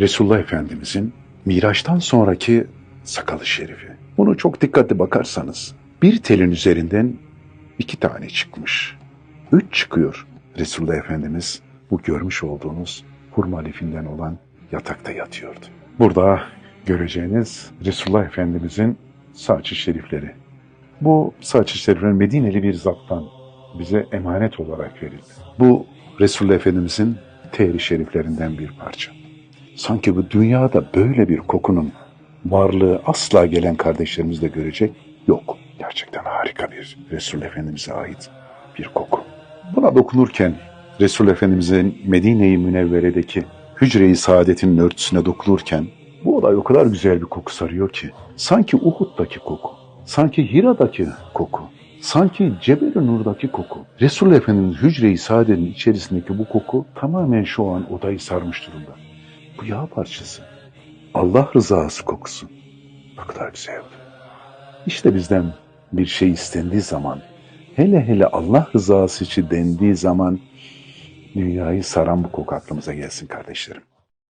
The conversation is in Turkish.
Resulullah Efendimizin Miraç'tan sonraki sakalı şerifi. Bunu çok dikkatli bakarsanız bir telin üzerinden iki tane çıkmış. Üç çıkıyor. Resulullah Efendimiz bu görmüş olduğunuz hurma lifinden olan yatakta yatıyordu. Burada göreceğiniz Resulullah Efendimizin saçı şerifleri. Bu saçı şerifler Medineli bir zattan bize emanet olarak verildi. Bu Resulullah Efendimizin tehri şeriflerinden bir parça. Sanki bu dünyada böyle bir kokunun varlığı asla gelen kardeşlerimiz de görecek yok. Gerçekten harika bir Resul Efendimiz'e ait bir koku. Buna dokunurken Resul Efendimiz'in Medine-i Münevvere'deki hücre-i saadetin örtüsüne dokunurken bu olay o kadar güzel bir koku sarıyor ki sanki Uhud'daki koku, sanki Hira'daki koku, sanki Cebel-i Nur'daki koku. Resul Efendimiz hücre-i saadetin içerisindeki bu koku tamamen şu an odayı sarmış durumda. Bu yağ parçası. Allah rızası kokusu. Ne kadar güzel. İşte bizden bir şey istendiği zaman, hele hele Allah rızası için dendiği zaman dünyayı saran bu koku aklımıza gelsin kardeşlerim.